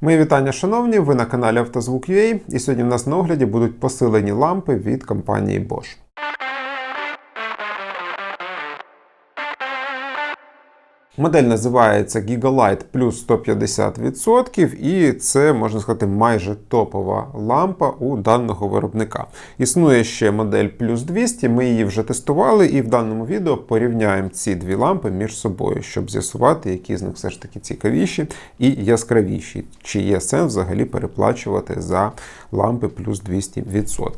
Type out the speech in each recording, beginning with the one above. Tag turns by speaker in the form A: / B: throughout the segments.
A: Мої вітання, шановні! Ви на каналі Автозвук.ua і сьогодні в нас на огляді будуть посилені лампи від компанії Bosch. Модель називається Gigalight плюс 150%, і це, можна сказати, майже топова лампа у даного виробника. Існує ще модель плюс 200, ми її вже тестували, і в даному відео порівняємо ці дві лампи між собою, щоб з'ясувати, які з них все ж таки цікавіші і яскравіші, чи є сенс взагалі переплачувати за лампи плюс 200%.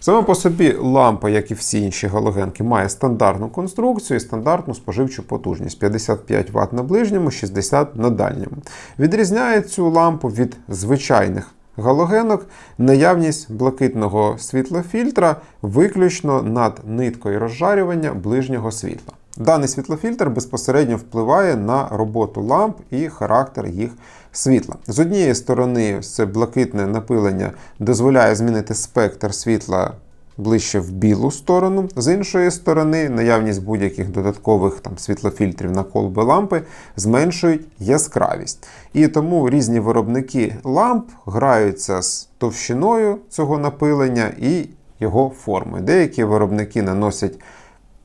A: Саме по собі лампа, як і всі інші галогенки, має стандартну конструкцію і стандартну споживчу потужність 55 Вт на ближньому, 60 на дальньому. Відрізняє цю лампу від звичайних галогенок наявність блакитного світлофільтра виключно над ниткою розжарювання ближнього світла. Даний світлофільтр безпосередньо впливає на роботу ламп і характер їх світла. З однієї сторони, це блакитне напилення дозволяє змінити спектр світла ближче в білу сторону. З іншої сторони, наявність будь-яких додаткових там, світлофільтрів на колби лампи зменшують яскравість. І тому різні виробники ламп граються з товщиною цього напилення і його формою. Деякі виробники наносять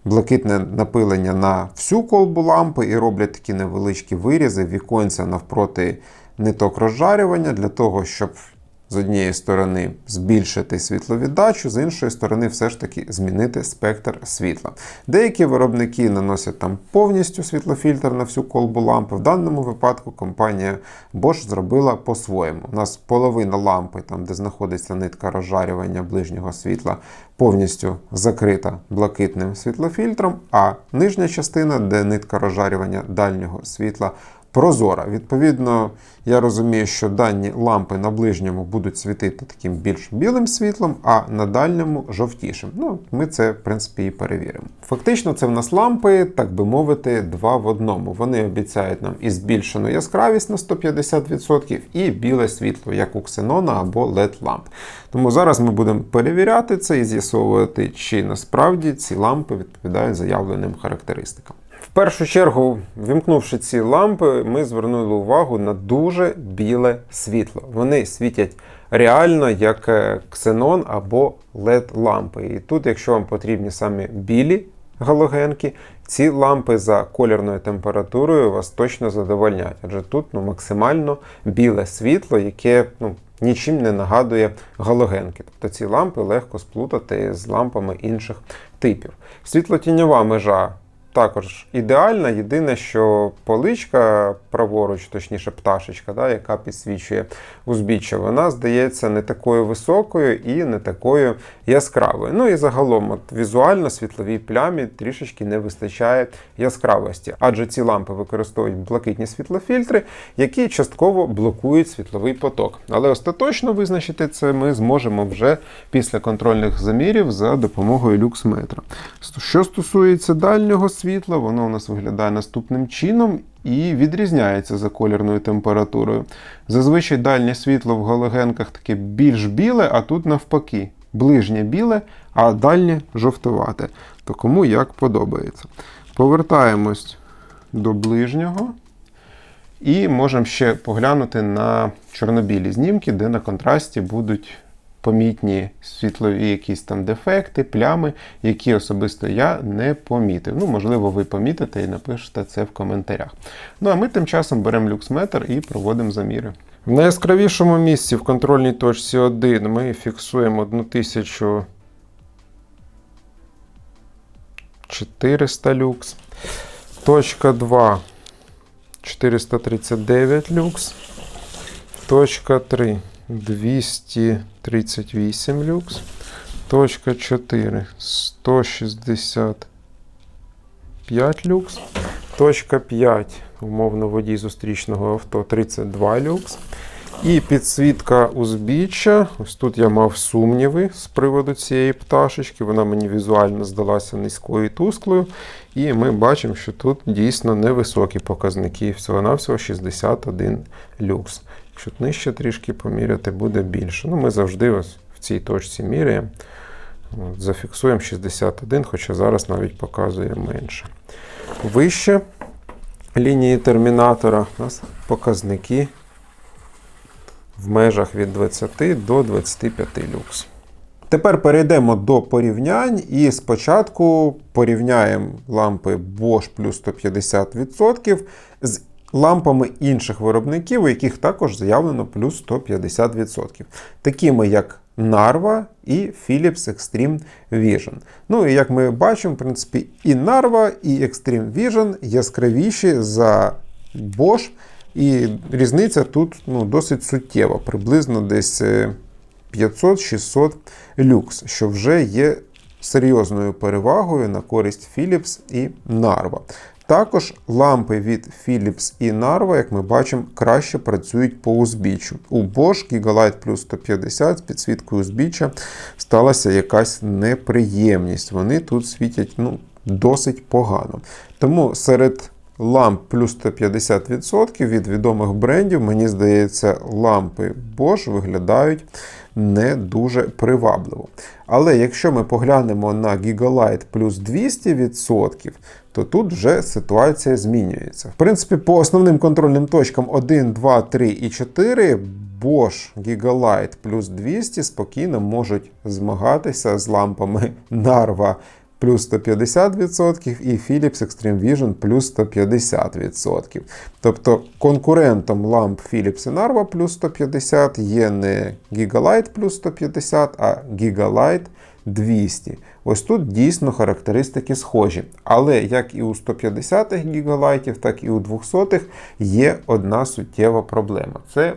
A: блакитне напилення на всю колбу лампи і роблять такі невеличкі вирізи, віконця навпроти ниток розжарювання для того, щоб з однієї сторони збільшити світловіддачу, з іншої сторони, все ж таки змінити спектр світла. Деякі виробники наносять там повністю світлофільтр на всю колбу лампи. В даному випадку компанія Bosch зробила по-своєму. У нас половина лампи, там де знаходиться нитка розжарювання ближнього світла, повністю закрита блакитним світлофільтром, а нижня частина, де нитка розжарювання дальнього світла, прозора. Відповідно, я розумію, що дані лампи на ближньому будуть світити таким більш білим світлом, а на дальньому жовтішим. Ну, ми це, в принципі, і перевіримо. Фактично, це в нас лампи, так би мовити, два в одному. Вони обіцяють нам і збільшену яскравість на 150%, і біле світло, як у ксенона або LED ламп. Тому зараз ми будемо перевіряти це і з'ясовувати, чи насправді ці лампи відповідають заявленим характеристикам. В першу чергу, вімкнувши ці лампи, ми звернули увагу на дуже біле світло. Вони світять реально як ксенон або led лампи. І тут, якщо вам потрібні саме білі галогенки, ці лампи за колірною температурою вас точно задовольнять. Адже тут ну, максимально біле світло, яке ну, нічим не нагадує галогенки. Тобто ці лампи легко сплутати з лампами інших типів. Світлотіньова межа також ідеальна. Єдине, що поличка праворуч, точніше пташечка, да, яка підсвічує узбіччя, вона здається не такою високою і не такою яскравою. Ну і загалом, от візуально світловій плямі трішечки не вистачає яскравості, адже ці лампи використовують блакитні світлофільтри, які частково блокують світловий поток. Але остаточно визначити це ми зможемо вже після контрольних замірів за допомогою люксметра. Що стосується дальнього світла, воно у нас виглядає наступним чином і відрізняється за колірною температурою. Зазвичай дальнє світло в галогенках таке більш біле, а тут навпаки. Ближнє біле, а дальнє жовтувате. То кому як подобається. Повертаємось до ближнього. І можемо ще поглянути на чорнобілі знімки, де на контрасті будуть помітні світлові якісь там дефекти, плями, які особисто я не помітив. Ну, можливо, ви помітите і напишете це в коментарях. Ну, а ми тим часом беремо люксметр і проводимо заміри. В найяскравішому місці в контрольній точці 1 ми фіксуємо 1400 люкс. Точка 2 439 люкс. Точка 3 238 люкс. Точка 4 165 люкс. Точка 5, умовно, водій зустрічного авто 32 люкс. І підсвітка узбіччя. Ось тут я мав сумніви з приводу цієї пташечки. Вона мені візуально здалася низькою і тусклою. І ми бачимо, що тут дійсно невисокі показники. Всього-навсього 61 люкс. Якщо нижче трішки поміряти, буде більше. Ну, Ми завжди ось в цій точці міряємо. От, Зафіксуємо 61, хоча зараз навіть показує менше. Вище лінії термінатора у нас показники в межах від 20 до 25 люкс. Тепер перейдемо до порівнянь і спочатку порівняємо лампи Bosch плюс 150% з лампами інших виробників, у яких також заявлено плюс 150%, такими як Narva і Philips Extreme Vision. Ну і як ми бачимо, в принципі, і Narva, і Extreme Vision яскравіші за Bosch, і різниця тут ну, досить суттєва, приблизно десь. е, 500-600 люкс, що вже є серйозною перевагою на користь Philips і Narva. Також лампи від Philips і Narva, як ми бачимо, краще працюють по узбіччю. У Bosch Gigalight Plus 150 з підсвіткою узбіччя сталася якась неприємність. Вони тут світять ну, досить погано. Тому серед ламп плюс 150% від відомих брендів, мені здається, лампи Bosch виглядають не дуже привабливо. Але якщо ми поглянемо на Gigalight плюс 200%, то тут вже ситуація змінюється. В принципі, по основним контрольним точкам 1, 2, 3 і 4 Bosch Gigalight плюс 200 спокійно можуть змагатися з лампами Narva плюс 150% і Philips Extreme Vision плюс 150%. Тобто конкурентом ламп Philips Narva плюс 150 є не Gigalight плюс 150, а Gigalight 200. Ось тут дійсно характеристики схожі. Але як і у 150-х гігалайтів, так і у 200-х є одна суттєва проблема. Це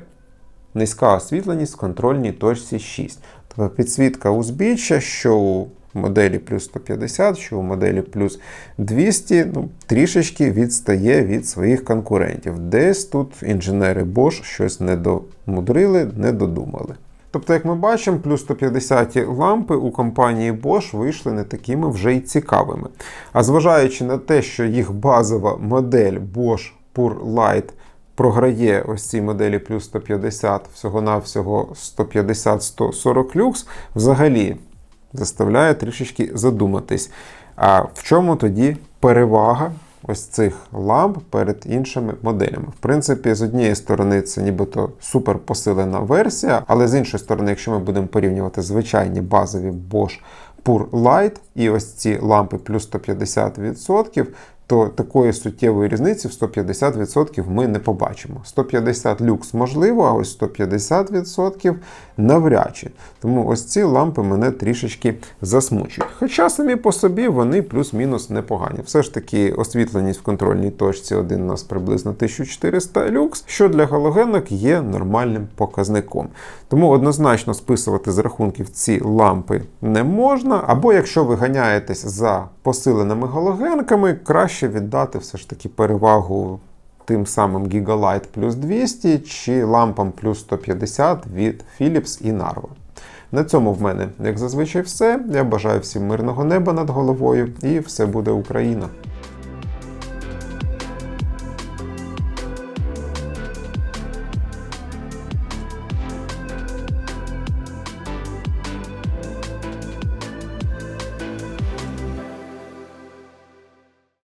A: низька освітленість в контрольній точці 6. Тобто підсвітка узбіччя, що у моделі плюс 150, що у моделі плюс 200, ну, трішечки відстає від своїх конкурентів. Десь тут інженери Bosch щось не домудрили, не додумали. Тобто, як ми бачимо, плюс 150 лампи у компанії Bosch вийшли не такими вже й цікавими. А зважаючи на те, що їх базова модель Bosch Pure Light програє ось цій моделі плюс 150 всього-навсього 150-140 люкс, взагалі заставляє трішечки задуматись. А в чому тоді перевага ось цих ламп перед іншими моделями? В принципі, з однієї сторони, це нібито супер посилена версія, але з іншої сторони, якщо ми будемо порівнювати звичайні базові Bosch Pure Light і ось ці лампи плюс 150%, то такої суттєвої різниці в 150% ми не побачимо. 150 люкс можливо, а ось 150% навряд чи. Тому ось ці лампи мене трішечки засмучують. Хоча самі по собі вони плюс-мінус непогані. Все ж таки освітленість в контрольній точці 1 у нас приблизно 1400 люкс, що для галогенок є нормальним показником. Тому однозначно списувати з рахунків ці лампи не можна. Або якщо ви ганяєтесь за посиленими галогенками, краще віддати все ж таки перевагу тим самим Gigalight плюс 200 чи лампам плюс 150 від Philips і Narva. На цьому в мене, як зазвичай, все. Я бажаю всім мирного неба над головою і все буде Україна!